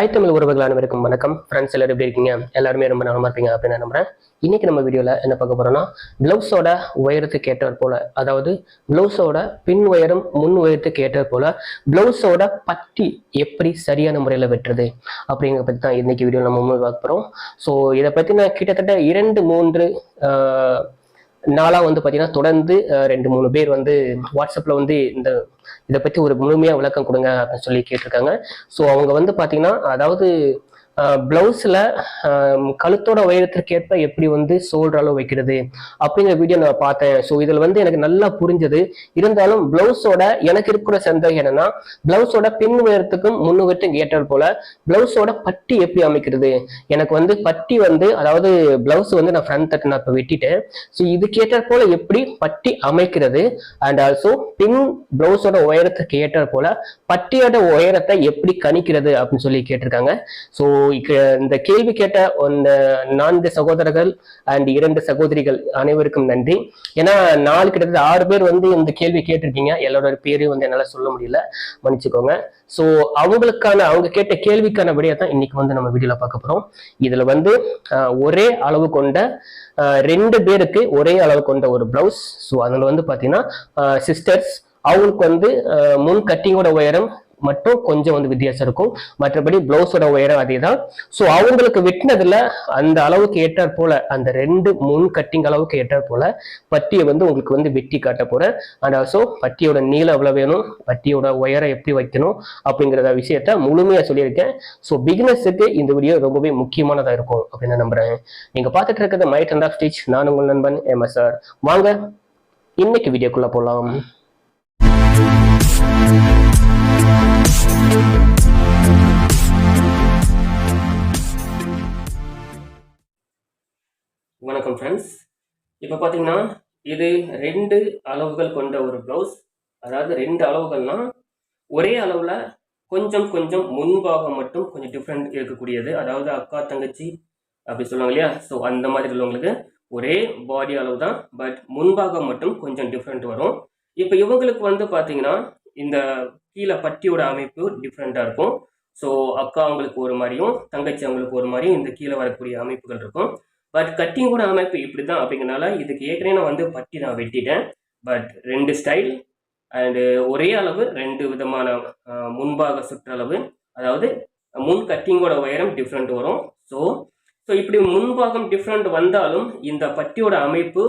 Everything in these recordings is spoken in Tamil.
ஹாய் தமிழ் உறவுகள் அனைவருக்கும் வணக்கம். ஃப்ரெண்ட்ஸ் எல்லாரும் எப்படி இருக்கீங்க? எல்லாருமே ரொம்ப நலமா இருப்பீங்க அப்படின்னு நம்புறேன். இன்னைக்கு நம்ம வீடியோல என்ன பார்க்க போறோம்னா பிளவுஸோட உயரத்துக்கு ஏற்றாற் போல அதாவது பிளவுஸோட பின் உயரம் முன் உயரத்துக்கு ஏற்றாற் போல பிளவுஸோட பட்டி எப்படி சரியான முறையில வெட்டுறது அப்படிங்கிற பத்தி தான் இன்னைக்கு வீடியோ நம்ம பார்க்க போறோம். ஸோ இதை பத்தி நான் கிட்டத்தட்ட இரண்டு மூன்று நாளாக வந்து பார்த்தீங்கன்னா தொடர்ந்து ரெண்டு மூணு பேர் வந்து வாட்ஸ்அப்பில் வந்து இந்த இதை பற்றி ஒரு முழுமையாக விளக்கம் கொடுங்க அப்படின்னு சொல்லி கேட்டிருக்காங்க. ஸோ அவங்க வந்து பார்த்தீங்கன்னா அதாவது ப்ளவுஸில் கழுத்தோட உயரத்திற்கேற்ப எப்படி வந்து சோல்ற அளவு வைக்கிறது அப்படிங்கிற வீடியோ நான் பார்த்தேன். ஸோ இதில் வந்து எனக்கு நல்லா புரிஞ்சது. இருந்தாலும் ப்ளவுஸோட எனக்கு இருக்கிற சந்தேகம் என்னன்னா ப்ளவுஸோட பின் உயரத்துக்கும் முன் உயரத்துக்கும் ஏற்றால் போல ப்ளவுஸோட பட்டி எப்படி அமைக்கிறது? எனக்கு வந்து பட்டி வந்து அதாவது ப்ளவுஸ் வந்து நான் ஃப்ரண்ட் தட்டு நான் இப்போ வெட்டிட்டேன். ஸோ இதுக்கேற்றாற் போல எப்படி பட்டி அமைக்கிறது? அண்ட் ஆல்சோ பின் ப்ளவுஸோட உயரத்துக்கு ஏற்றாற் போல பட்டியோட உயரத்தை எப்படி கணிக்கிறது அப்படின்னு சொல்லி கேட்டிருக்காங்க. ஸோ இந்த கேள்வி கேட்ட அந்த நான்கு சகோதரர்கள் அண்ட் இரண்டு சகோதரிகள் அனைவருக்கும் நன்றி. ஏன்னா நாலு கிட்டத்தட்ட ஆறு பேர் வந்து இந்த கேள்வி கேட்டிருக்கீங்க. எல்லாரோட பேரையும் வந்து என்னால் சொல்ல முடியல. மன்னிச்சுக்கோங்க. ஸோ அவங்களுக்கான அவங்க கேட்ட கேள்விக்கான விடையை தான் இன்னைக்கு வந்து நம்ம வீடியோல பார்க்க போறோம். இதுல வந்து ஆஹ், ஒரே அளவு கொண்ட ரெண்டு பேருக்கு ஒரே அளவு கொண்ட ஒரு பிளவுஸ் ஸோ அதில் வந்து பார்த்தீங்கன்னா சிஸ்டர்ஸ் அவங்களுக்கு வந்து முன் கட்டிங்கோட உயரம் மட்டும் கொஞ்சம் வந்து வித்தியாசம் இருக்கும். மற்றபடி பிளவுஸோட உயரம் அதே தான் ஸோ அவங்களுக்கு வெட்டினதுல அந்த அளவுக்கு ஏற்றாற் போல அந்த ரெண்டு முன் கட்டிங் அளவுக்கு ஏற்றாற் போல பட்டியை வந்து உங்களுக்கு வந்து வெட்டி காட்ட போறேன். அண்ட் ஆல்சோ பட்டியோட நீளம் எவ்வளவு வேணும் பட்டியோட உயரம் எப்படி வைக்கணும் அப்படிங்கிற விஷயத்த முழுமையா சொல்லியிருக்கேன். ஸோ பிகினர்ஸுக்கு இந்த வீடியோ ரொம்பவே முக்கியமானதா இருக்கும் அப்படின்னு நான் நம்புறேன். நீங்க பார்த்துட்டு இருக்கிறது மைட் அண்ட் ஆஃப் ஸ்டிச் நான் உங்கள் நண்பன் எம் சார் வாங்க இன்னைக்கு வீடியோக்குள்ள போலாம். வணக்கம் ஃப்ரெண்ட்ஸ் இப்போ பார்த்தீங்கன்னா இது ரெண்டு அளவுகள் கொண்ட ஒரு ப்ளவுஸ் அதாவது ரெண்டு அளவுகள்னா ஒரே அளவில் கொஞ்சம் கொஞ்சம் முன்பாகம் மட்டும் கொஞ்சம் டிஃப்ரெண்ட் இருக்கக்கூடியது. அதாவது அக்கா தங்கச்சி அப்படி சொல்லுவாங்க இல்லையா? ஸோ அந்த மாதிரி உள்ளவங்களுக்கு ஒரே பாடி அளவு தான் பட் முன்பாகம் மட்டும் கொஞ்சம் டிஃப்ரெண்ட் வரும். இப்போ இவங்களுக்கு வந்து பார்த்தீங்கன்னா இந்த கீழே பட்டியோட அமைப்பு டிஃப்ரெண்ட்டாக இருக்கும். ஸோ அக்கா அவங்களுக்கு ஒரு மாதிரியும் தங்கச்சி அவங்களுக்கு ஒரு மாதிரியும் இந்த கீழே வரக்கூடிய அமைப்புகள் இருக்கும். பட் கட்டிங்கோட அமைப்பு இப்படி தான் அப்படிங்கிறனால இதுக்கு ஏற்கனவே நான் வந்து பட்டி நான் வெட்டிட்டேன். பட் ரெண்டு ஸ்டைல் அண்டு ஒரே அளவு ரெண்டு விதமான முன்பாக சுற்றளவு. அதாவது முன் கட்டிங்கோட உயரம் டிஃப்ரெண்ட் வரும். ஸோ ஸோ இப்படி முன்பாகம் டிஃப்ரெண்ட் வந்தாலும் இந்த பட்டியோட அமைப்பு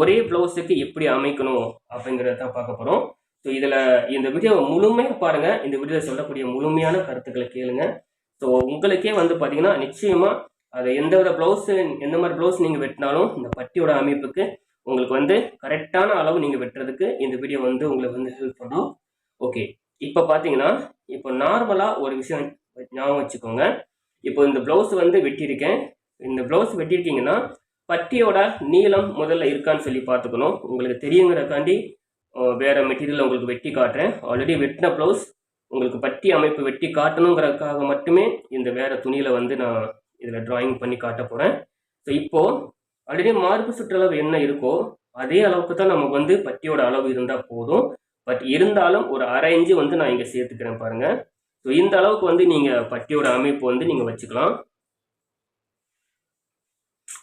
ஒரே ப்ளவுஸுக்கு எப்படி அமைக்கணும் அப்படிங்கிறத தான் பார்க்க போகிறோம் ஸோ இதில் இந்த வீடியோ முழுமையாக பாருங்கள் இந்த வீடியோவில் சொல்லக்கூடிய முழுமையான கருத்துக்களை கேளுங்க. ஸோ உங்களுக்கே வந்து பார்த்தீங்கன்னா நிச்சயமாக அது எந்த வித ப்ளவுஸு எந்த மாதிரி ப்ளவுஸ் நீங்கள் வெட்டினாலும் இந்த பட்டியோட அமைப்புக்கு உங்களுக்கு வந்து கரெக்டான அளவு நீங்கள் வெட்டுறதுக்கு இந்த வீடியோ வந்து உங்களுக்கு வந்து ஹெல்ப் பண்ணும். ஓகே இப்போ பார்த்தீங்கன்னா இப்போ நார்மலாக ஒரு விஷயம் ஞாபகம் வச்சுக்கோங்க. இப்போ இந்த ப்ளவுஸ் வந்து வெட்டியிருக்கேன். இந்த ப்ளவுஸ் வெட்டியிருக்கீங்கன்னா பட்டியோட நீளம் முதல்ல இருக்கான்னு சொல்லி பார்த்துக்கணும். உங்களுக்கு தெரியுங்கிறக்காண்டி வேறு மெட்டீரியல் உங்களுக்கு வெட்டி காட்டுறேன். ஆல்ரெடி வெட்டின ப்ளவுஸ் உங்களுக்கு பட்டி அமைப்பு வெட்டி காட்டணுங்கிறதுக்காக மட்டுமே இந்த வேற துணியில் வந்து நான் இதில் ட்ராயிங் பண்ணி காட்ட போகிறேன் ஸோ இப்போது ஆல்ரெடி மார்பு சுற்றளவு என்ன இருக்கோ அதே அளவுக்கு தான் நமக்கு வந்து பட்டியோட அளவு இருந்தால் போதும். பட் இருந்தாலும் ஒரு அரை இன்ச்சு வந்து நான் இங்கே சேர்த்துக்கிறேன் பாருங்கள் ஸோ இந்த அளவுக்கு வந்து நீங்கள் பட்டியோட அமைப்பு வந்து நீங்கள் வச்சுக்கலாம்.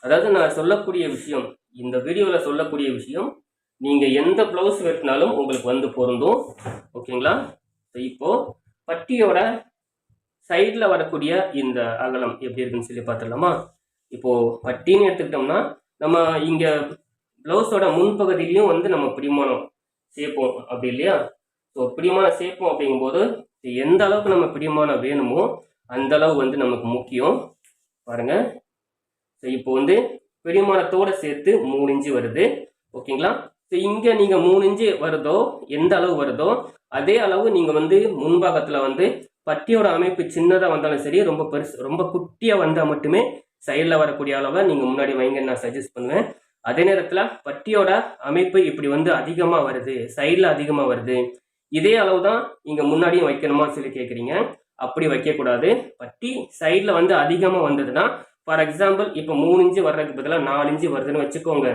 அதாவது நான் சொல்லக்கூடிய விஷயம் இந்த வீடியோவில் சொல்லக்கூடிய விஷயம் நீங்கள் எந்த ப்ளவுஸ் வெட்டினாலும் உங்களுக்கு வந்து பொருந்தும். ஓகேங்களா ஸோ இப்போது பட்டியோட சைடில் வரக்கூடிய இந்த அகலம் எப்படி இருக்குன்னு சொல்லி பார்த்துடலாமா? இப்போது பட்டின்னு எடுத்துக்கிட்டோம்னா நம்ம இங்கே ப்ளவுஸோட முன்பகுதியிலையும் வந்து நம்ம பிடிமானம் சேர்ப்போம் அப்படி இல்லையா? ஸோ பிடிமானம் சேர்ப்போம் அப்படிங்கும்போது எந்த அளவுக்கு நம்ம பிடிமானம் வேணுமோ அந்த அளவு வந்து நமக்கு முக்கியம். பாருங்க. ஸோ இப்போ வந்து பிடிமானத்தோட சேர்த்து மூணு இன்ச்சு வருது. ஓகேங்களா ஸோ இங்கே நீங்கள் மூணு இன்ச்சு வருதோ எந்த அளவு வருதோ அதே அளவு நீங்கள் வந்து முன்பாகத்தில் வந்து பட்டியோட அமைப்பு சின்னதாக வந்தாலும் சரி ரொம்ப பெருசு ரொம்ப குட்டியாக வந்தால் மட்டுமே சைடில் வரக்கூடிய அளவை நீங்கள் முன்னாடி வைங்கன்னு நான் சஜஸ்ட் பண்ணுவேன். அதே நேரத்தில் பட்டியோட அமைப்பு இப்படி வந்து அதிகமாக வருது சைடில் அதிகமாக வருது. இதே அளவு தான் இங்கே முன்னாடியும் வைக்கணுமா சொல்லி கேட்குறீங்க அப்படி வைக்கக்கூடாது. பட்டி சைடில் வந்து அதிகமாக வந்ததுன்னா ஃபார் எக்ஸாம்பிள் இப்போ மூணு இன்ச்சு வர்றதுக்கு பதிலாக நாலு இன்ச்சு வருதுன்னு வச்சுக்கோங்க.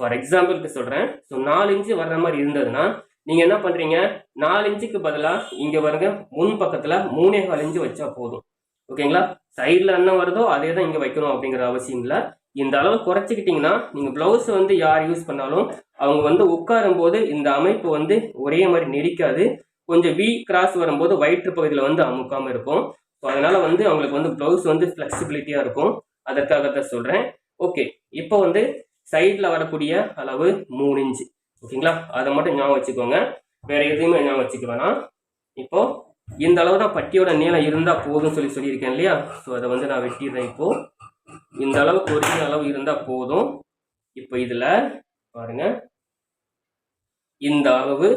ஃபார் எக்ஸாம்பிளுக்கு சொல்கிறேன் ஸோ நாலு இன்ச்சு வர்ற மாதிரி இருந்ததுன்னா நீங்கள் என்ன பண்ணுறீங்க நாலு இன்ச்சுக்கு பதிலாக இங்கே வருங்க முன் பக்கத்தில் மூணே கால் இன்ச்சு வச்சா போதும். ஓகேங்களா சைடில் என்ன வருதோ அதே தான் இங்கே வைக்கணும் அப்படிங்கிற அவசியம் இல்லை. இந்த அளவு குறைச்சிக்கிட்டிங்கன்னா நீங்கள் ப்ளவுஸ் வந்து யார் யூஸ் பண்ணாலும் அவங்க வந்து உட்காரும் போது இந்த அமைப்பு வந்து ஒரே மாதிரி நெரிக்காது. கொஞ்சம் வி கிராஸ் வரும்போது வயிற்று பகுதியில் வந்து அமுக்காமல் இருக்கும். ஸோ அதனால் வந்து அவங்களுக்கு வந்து ப்ளவுஸ் வந்து ஃப்ளெக்சிபிலிட்டியாக இருக்கும். அதற்காக தான் சொல்கிறேன் ஓகே இப்போ வந்து சைடில் வரக்கூடிய அளவு மூணு இன்ச்சு. ஓகேங்களா? அதை மட்டும் ஞாபகம் வச்சுக்கோங்க. வேறு எதுவுமே ஞாபகம் வச்சுக்க வேணாம். இப்போது இந்த அளவு தான் பட்டியோட நீளம் இருந்தால் போதும்னு சொல்லி சொல்லியிருக்கேன் இல்லையா? ஸோ அதை வந்து நான் வெட்டிடுறேன் இப்போது இந்த அளவுக்கு ஒரிஜினல் அளவு இருந்தால் போதும். இப்போ இதில் பாருங்க. இந்த அளவு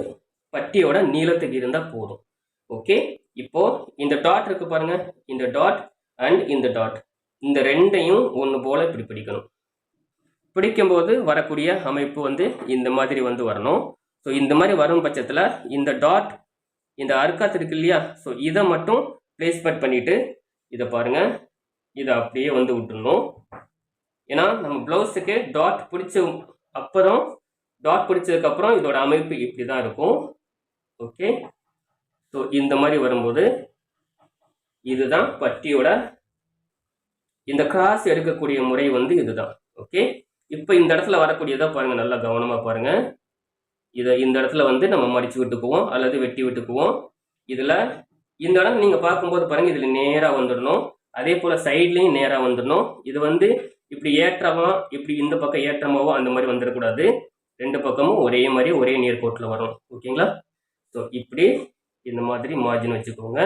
பட்டியோட நீளத்துக்கு இருந்தால் போதும். ஓகே? இப்போது இந்த டாட் இருக்குது பாருங்கள் இந்த டாட் அண்ட் இந்த டாட் இந்த ரெண்டையும் ஒன்று போல் இப்படி பிடிக்கணும். பிடிக்கும்போது வரக்கூடிய அமைப்பு வந்து இந்த மாதிரி வந்து வரணும். ஸோ இந்த மாதிரி வரும் பட்சத்தில் இந்த டாட் இந்த அர்க்காத் இருக்கு இல்லையா? ஸோ இதை மட்டும் பிளேஸ்மெண்ட் பண்ணிவிட்டு இதை பாருங்க. இதை அப்படியே வந்து விட்டுடணும். ஏன்னா நம்ம ப்ளவுஸுக்கு டாட் பிடிச்ச அப்புறம் டாட் பிடிச்சதுக்கப்புறம் இதோட அமைப்பு இப்படி தான் இருக்கும். ஓகே ஸோ இந்த மாதிரி வரும்போது இதுதான் பட்டியோட இந்த கிராஸ் எடுக்கக்கூடிய முறை வந்து இதுதான். ஓகே இப்போ இந்த இடத்துல வரக்கூடியதாக பாருங்கள் நல்லா கவனமாக பாருங்கள் இதை இந்த இடத்துல வந்து நம்ம மடித்து விட்டுக்குவோம் அல்லது வெட்டி விட்டுக்குவோம். இதில் இந்த இடம் நீங்கள் பார்க்கும்போது பாருங்கள் இதில் நேராக வந்துடணும். அதே போல் சைட்லேயும் நேராக வந்துடணும். இது வந்து இப்படி ஏற்றமாக இப்படி இந்த பக்கம் ஏற்றமாவோ அந்த மாதிரி வந்துடக்கூடாது. ரெண்டு பக்கமும் ஒரே மாதிரி ஒரே நேர்கோட்டில் வரும். ஓகேங்களா? ஸோ இப்படி இந்த மாதிரி மார்ஜின் வச்சுக்கோங்க.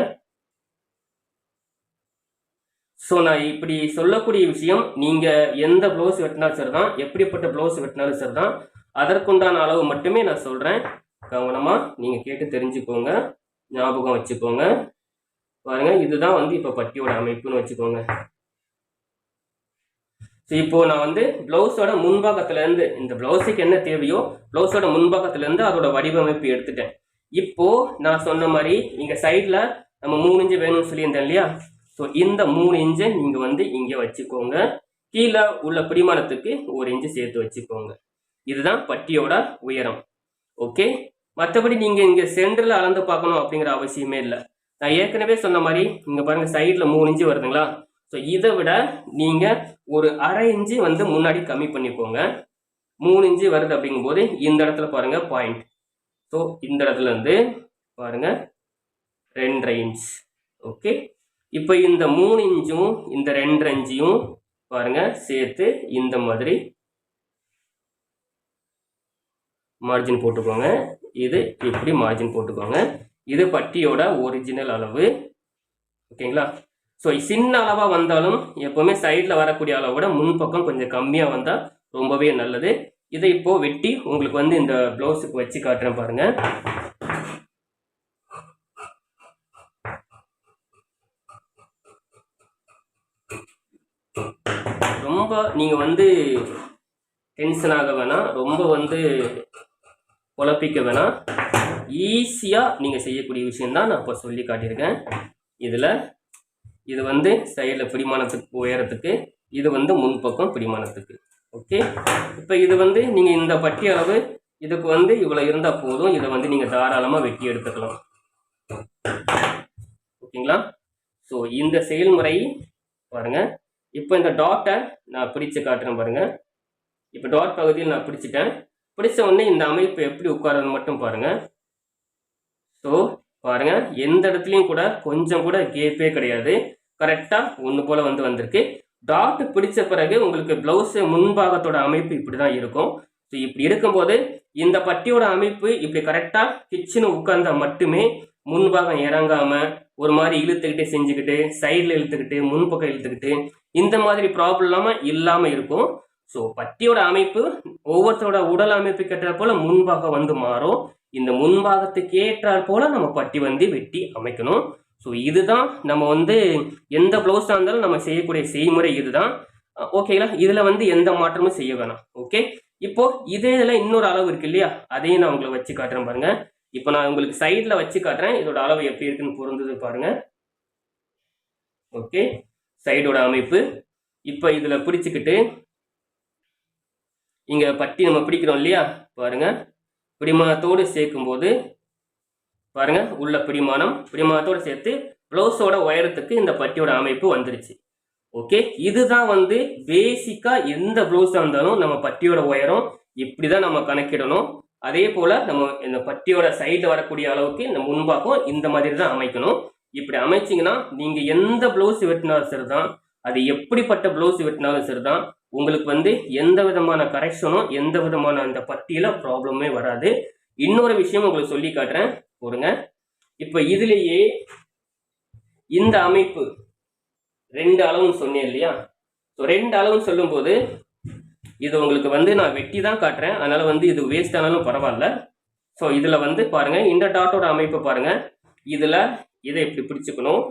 ஸோ நான் இப்படி சொல்லக்கூடிய விஷயம் நீங்கள் எந்த ப்ளவுஸ் வெட்டினாலும் சரி தான் எப்படிப்பட்ட ப்ளவுஸ் வெட்டினாலும் சரி தான் அதற்குண்டான அளவு மட்டுமே நான் சொல்கிறேன் கவனமாக நீங்கள் கேட்டு தெரிஞ்சுக்கோங்க ஞாபகம் வச்சுக்கோங்க. பாருங்க இதுதான் வந்து இப்போ பட்டியோட அமைப்புன்னு வச்சுக்கோங்க. ஸோ இப்போது நான் வந்து ப்ளவுஸோட முன்பாகத்துலேருந்து இந்த ப்ளவுஸுக்கு என்ன தேவையோ ப்ளவுஸோட முன்பாகத்துலேருந்து அதோட வடிவமைப்பு எடுத்துட்டேன். இப்போது நான் சொன்ன மாதிரி இங்கே சைடில் நம்ம மூணு இன்ச்சு வேணும்னு சொல்லியிருந்தேன் இல்லையா? ஸோ இந்த மூணு இன்ச்சை நீங்கள் வந்து இங்கே வச்சுக்கோங்க. கீழே உள்ள பிடிமானத்துக்கு ஒரு இன்ச்சு சேர்த்து வச்சுக்கோங்க. இதுதான் பட்டியோட உயரம். ஓகே மற்றபடி நீங்கள் இங்கே சென்டரில் அளந்து பார்க்கணும் அப்படிங்கிற அவசியமே இல்லை. நான் ஏற்கனவே சொன்ன மாதிரி இங்கே பாருங்கள் சைடில் மூணு இன்ச்சு வருதுங்களா? ஸோ இதை விட நீங்கள் ஒரு அரை இன்ச்சு வந்து முன்னாடி கம்மி பண்ணிக்கோங்க. மூணு இன்ச்சு வருது அப்படிங்கும்போது இந்த இடத்துல பாருங்கள் பாயிண்ட் ஸோ இந்த இடத்துலேருந்து பாருங்கள் ரெண்டரை இன்ச். ஓகே இப்போ இந்த மூணு இன்ச்சும் இந்த ரெண்டு இன்ச்சையும் பாருங்க சேர்த்து இந்த மாதிரி மார்ஜின் போட்டுக்கோங்க. இது இப்படி மார்ஜின் போட்டுக்கோங்க. இது பட்டியோட ஒரிஜினல் அளவு. ஓகேங்களா? ஸோ சின்ன அளவாக வந்தாலும் எப்போவுமே சைடில் வரக்கூடிய அளவை விட முன்பக்கம் கொஞ்சம் கம்மியாக வந்தால் ரொம்பவே நல்லது. இதை இப்போ வெட்டி உங்களுக்கு வந்து இந்த ப்ளவுஸுக்கு வச்சு காட்டுறேன் பாருங்கள் ரொம்ப நீங்கள் வந்து டென்ஷன் ஆக வேணாம். ரொம்ப வந்து குழப்பிக்க வேணாம். ஈஸியாக நீங்கள் செய்யக்கூடிய விஷயம்தான் நான் இப்போ சொல்லி காட்டியிருக்கேன். இதில் இது வந்து சைடில் பிடிமானத்துக்கு உயரத்துக்கு இது வந்து முன்பக்கம் பிடிமானத்துக்கு. ஓகே இப்போ இது வந்து நீங்கள் இந்த பட்டி அளவு இதுக்கு வந்து இவ்வளோ இருந்தால் போதும். இதை வந்து நீங்கள் தாராளமாக வெட்டி எடுத்துக்கலாம். ஓகேங்களா ஸோ இந்த செயல்முறை பாருங்கள் இப்போ இந்த டாட்டை நான் பிடிச்சு காட்டுறேன் பாருங்கள் இப்போ டாட் பகுதியில் நான் பிடிச்சிட்டேன் பிடிச்ச உடனே இந்த அமைப்பு எப்படி உட்காருன்னு மட்டும் பாருங்கள் ஸோ பாருங்க. எந்த இடத்துலையும் கூட கொஞ்சம் கூட கேப்பே கிடையாது. கரெக்டாக ஒன்று போல் வந்து வந்திருக்கு. டாட் பிடிச்ச பிறகு உங்களுக்கு ப்ளவுஸு முன்பாகத்தோட அமைப்பு இப்படி தான் இருக்கும். ஸோ இப்படி இருக்கும்போது இந்த பட்டியோட அமைப்பு இப்படி கரெக்டாக கிச்சனு உட்கார்ந்தா மட்டுமே முன்பாகம் இறங்காமல் ஒரு மாதிரி இழுத்துக்கிட்டு செஞ்சுக்கிட்டு சைடில் இழுத்துக்கிட்டு முன்பக்கம் இழுத்துக்கிட்டு இந்த மாதிரி ப்ராப்ளம் இல்லாமல் இல்லாமல் இருக்கும். ஸோ பட்டியோட அமைப்பு ஒவ்வொருத்தரோட உடல் அமைப்பு கட்டுற போல முன்பாகம் வந்து மாறும். இந்த முன்பாகத்துக்கு ஏற்றாற் போல நம்ம பட்டி வந்து வெட்டி அமைக்கணும். ஸோ இதுதான் நம்ம வந்து எந்த ப்ளவுஸாக இருந்தாலும் நம்ம செய்யக்கூடிய செய்முறை இதுதான். ஓகேங்களா இதில் வந்து எந்த மாற்றமும் செய்ய வேணாம். ஓகே இப்போ இதே இதில் இன்னொரு அளவு இருக்கு இல்லையா? அதையும் நான் உங்களை வச்சு காட்டுறேன் பாருங்க. இப்போ நான் உங்களுக்கு சைடில் வச்சு காட்டுறேன். இதோட அளவு எப்படி இருக்குன்னு பொருந்தது பாருங்க. ஓகே சைடோட அமைப்பு. இப்போ இதில் பிடிச்சிக்கிட்டு இங்கே பட்டி நம்ம பிடிக்கிறோம் இல்லையா? பாருங்க. பிடிமானத்தோடு சேர்க்கும்போது பாருங்க உள்ள பிடிமானம். பிடிமானத்தோடு சேர்த்து ப்ளவுஸோட உயரத்துக்கு இந்த பட்டியோட அமைப்பு வந்துருச்சு. ஓகே இதுதான் வந்து பேசிக்காக எந்த ப்ளவுஸாக இருந்தாலும் நம்ம பட்டியோட உயரம் இப்படி தான் நம்ம கணக்கிடணும். அதே போல் நம்ம இந்த பட்டியோட சைடில் வரக்கூடிய அளவுக்கு இந்த முன்பாகம் இந்த மாதிரி தான் அமைக்கணும். இப்படி அமைச்சிங்கன்னா நீங்கள் எந்த ப்ளவுஸ் வெட்டினாலும் சரி தான் அது எப்படிப்பட்ட ப்ளவுஸ் வெட்டினாலும் சரி தான் உங்களுக்கு வந்து எந்த விதமான கரெக்ஷனும் எந்த விதமான அந்த பட்டியில் ப்ராப்ளமே வராது. இன்னொரு விஷயம் உங்களுக்கு சொல்லி காட்டுறேன். போடுங்க. இப்போ இதுலேயே இந்த அமைப்பு ரெண்டு அளவுன்னு சொன்னேன் இல்லையா? ஸோ ரெண்டு அளவுன்னு சொல்லும்போது இது உங்களுக்கு வந்து நான் வெட்டி தான் காட்டுறேன். அதனால வந்து இது வேஸ்ட் ஆனாலும் பரவாயில்ல. ஸோ இதில் வந்து பாருங்கள் இந்த டாட்டோட அமைப்பு பாருங்கள் இதில் இதை இப்படி பிடிச்சிக்கணும்.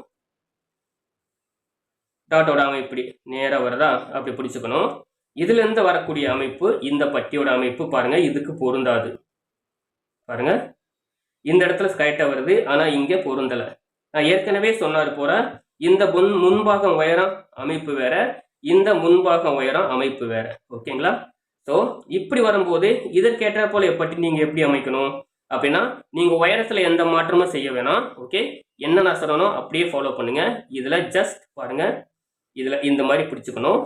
டாட்டோட அமைப்பு இப்படி நேராக வருதா? அப்படி பிடிச்சிக்கணும். இதுலேருந்து வரக்கூடிய அமைப்பு இந்த பட்டியோட அமைப்பு பாருங்கள் இதுக்கு பொருந்தாது பாருங்கள் இந்த இடத்துல ஸ்கைட்டாக வருது ஆனால் இங்கே பொருந்தலை. நான் ஏற்கனவே சொன்னார் போற இந்த முன் முன்பாகம் உயரம் அமைப்பு வேற இந்த முன்பாகம் உயரம் அமைப்பு வேற. ஓகேங்களா ஸோ இப்படி வரும்போது இதற்கேற்ற போல எப்படி நீங்க எப்படி அமைக்கணும்? அப்படின்னா நீங்க உயரத்துல எந்த மாற்றமும் செய்ய வேணாம். ஓகே என்ன நான் சொல்லணும்? அப்படியே ஃபாலோ பண்ணுங்க. இதுல ஜஸ்ட் பாருங்க. இதுல இந்த மாதிரி பிடிச்சுக்கணும்.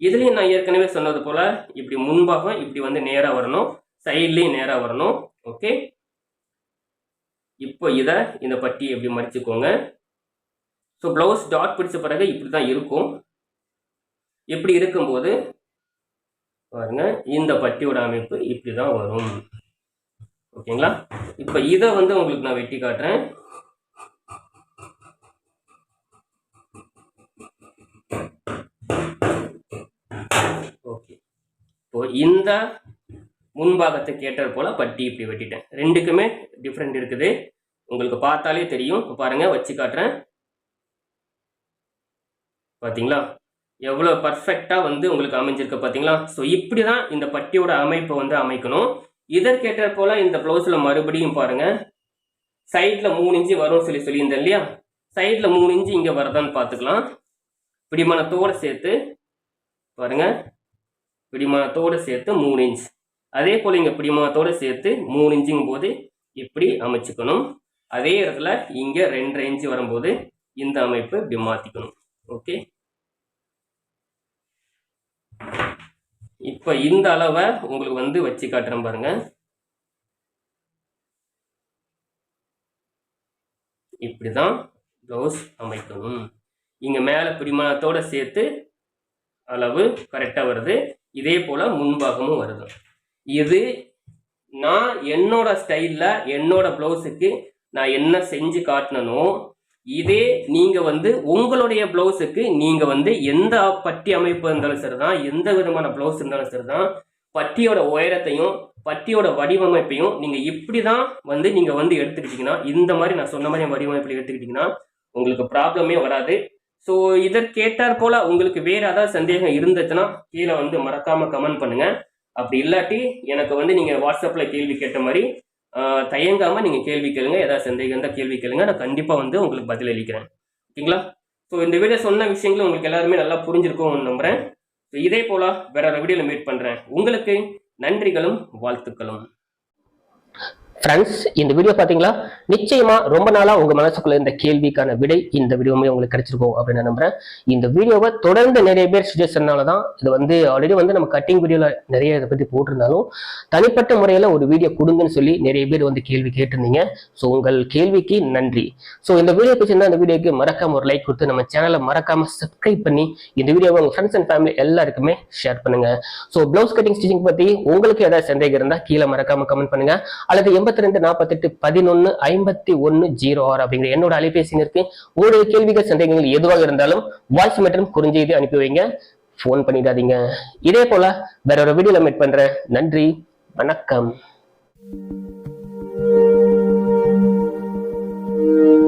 இதுலயும் நான் ஏற்கனவே சொன்னது போல இப்படி முன்பாகம் இப்படி வந்து நேரா வரணும். சைட்லயும் நேரா வரணும். ஓகே இப்போ இதை இந்த பட்டி எப்படி மடிச்சுக்கோங்க. ஸோ ப்ளவுஸ் டாட் பிடிச்ச பிறகு இப்படி தான் இருக்கும். இப்படி இருக்கும்போது பாருங்க இந்த பட்டியோட அமைப்பு இப்படி தான் வரும். ஓகேங்களா? இப்போ இதை வந்து உங்களுக்கு நான் வெட்டி காட்டுறேன். ஓகே. இப்போ இந்த முன்பாகத்தை ஏற்றது போல பட்டி இப்படி வெட்டிட்டேன். ரெண்டுக்குமே டிஃப்ரெண்ட் இருக்குது. உங்களுக்கு பார்த்தாலே தெரியும். பாருங்கள் பாருங்க வச்சு காட்டுறேன். பார்த்தீங்களா எவ்வளோ பர்ஃபெக்டாக வந்து உங்களுக்கு அமைஞ்சிருக்கு பார்த்தீங்களா ஸோ இப்படி தான் இந்த பட்டியோட அமைப்பை வந்து அமைக்கணும். இதற்கேற்ற போல் இந்த ப்ளவுஸில் மறுபடியும் பாருங்கள் சைடில் மூணு இன்ச்சு வரும்னு சொல்லி சொல்லியிருந்தேன் இல்லையா? சைடில் மூணு இன்ச்சு இங்கே வரதான்னு பார்த்துக்கலாம் பிடிமானத்தோடு சேர்த்து பாருங்கள் பிடிமானத்தோடு சேர்த்து மூணு இன்ச் அதே போல் இங்கே பிடிமானத்தோடு சேர்த்து மூணு இன்ச்சுங்கும் போது இப்படி அமைச்சுக்கணும். அதே இடத்துல இங்கே ரெண்டரை இன்ச்சு வரும்போது இந்த அமைப்பு இப்படி மாற்றிக்கணும் ஓகே இப்போ இந்த அளவை உங்களுக்கு வந்து வச்சு காட்டுறேன் பாருங்க. இப்படி தான் ப்ளவுஸ் அமைக்கணும். இங்கே மேலே பிடிமானத்தோட சேர்த்து அளவு கரெக்டாக வருது. இதே போல் முன்பாகமும் வருது. இது நான் என்னோட ஸ்டைலில் என்னோட ப்ளவுஸுக்கு நான் என்ன செஞ்சு காட்டினனோ இதே நீங்க வந்து உங்களுடைய பிளவுஸுக்கு நீங்க வந்து எந்த பட்டி அமைப்பு இருந்தாலும் சரிதான் எந்த விதமான பிளவுஸ் இருந்தாலும் சரிதான் பட்டியோட உயரத்தையும் பட்டியோட வடிவமைப்பையும் நீங்க இப்படி தான் வந்து நீங்க வந்து எடுத்துக்கிட்டீங்கன்னா இந்த மாதிரி நான் சொன்ன மாதிரி வடிவமைப்பில் எடுத்துக்கிட்டீங்கன்னா உங்களுக்கு ப்ராப்ளமே வராது. ஸோ இதற்கேட்டார் போல உங்களுக்கு வேற ஏதாவது சந்தேகம் இருந்துச்சுன்னா கீழே வந்து மறக்காம கமெண்ட் பண்ணுங்க. அப்படி இல்லாட்டி எனக்கு வந்து நீங்க வாட்ஸ்அப்ல கேள்வி கேட்ட மாதிரி தயங்காமல் தயங்காம நீங்க கேள்வி கேளுங்க. ஏதாவது சந்தேகம் இருந்தால் கேள்வி கேளுங்க. நான் கண்டிப்பா வந்து உங்களுக்கு பதில் அளிக்கிறேன். ஓகேங்களா? ஸோ இந்த வீடியோ சொன்ன விஷயங்களும் உங்களுக்கு எல்லாருமே நல்லா புரிஞ்சிருக்கும்னு நம்புறேன். ஸோ இதே போல வேற ஒரு வீடியோவில் மீட் பண்றேன். உங்களுக்கு நன்றிகளும் வாழ்த்துக்களும். ஃப்ரெண்ட்ஸ் இந்த வீடியோ பார்த்தீங்களா நிச்சயமா ரொம்ப நாளா உங்க மனசுக்குள்ள இருந்த கேள்விக்கான விடை இந்த வீடியோமே உங்களுக்கு கிடைச்சிருக்கும் அப்படின்னு நம்புறேன். இந்த வீடியோவை தொடர்ந்து நிறைய பேர் சுஜஷனால தான் இது வந்து ஆல்ரெடி வந்து நம்ம கட்டிங் வீடியோல நிறைய இதை பத்தி போட்டிருந்தாலும் தனிப்பட்ட முறையில ஒரு வீடியோ கொடுங்கன்னு சொல்லி நிறைய பேர் வந்து கேள்வி கேட்டிருந்தீங்க. ஸோ உங்கள் கேள்விக்கு நன்றி. ஸோ இந்த வீடியோ பிடிச்சிருந்தா இந்த வீடியோக்கு மறக்காம ஒரு லைக் கொடுத்து நம்ம சேனலை மறக்காம சப்ஸ்கிரைப் பண்ணி இந்த வீடியோவை உங்க ஃப்ரெண்ட்ஸ் அண்ட் ஃபேமிலி எல்லாருக்குமே ஷேர் பண்ணுங்க. ஸோ பிளவுஸ் கட்டிங் ஸ்டிச்சிங் பத்தி உங்களுக்கு ஏதாவது சந்தேகம் இருந்தா கீழே மறக்காம கமெண்ட் பண்ணுங்க. அல்லது எண்பத்தி ரெண்டு நாற்பத்தெட்டு பதினொன்று ஐம்பத்தி ஒன்னு ஜீரோ ஆறு அப்படிங்கிற என்னோட அலைபேசி இருக்கு. உங்களுடைய கேள்விகள் சந்தேகங்கள் எதுவாக இருந்தாலும் வாய்ஸ் மட்டும் குறிஞ்செய்து அனுப்பி வைங்க. போன் பண்ணிடாதீங்க. இதே போல வேற ஒரு வீடியோல மீட் பண்றேன். நன்றி. வணக்கம். thank you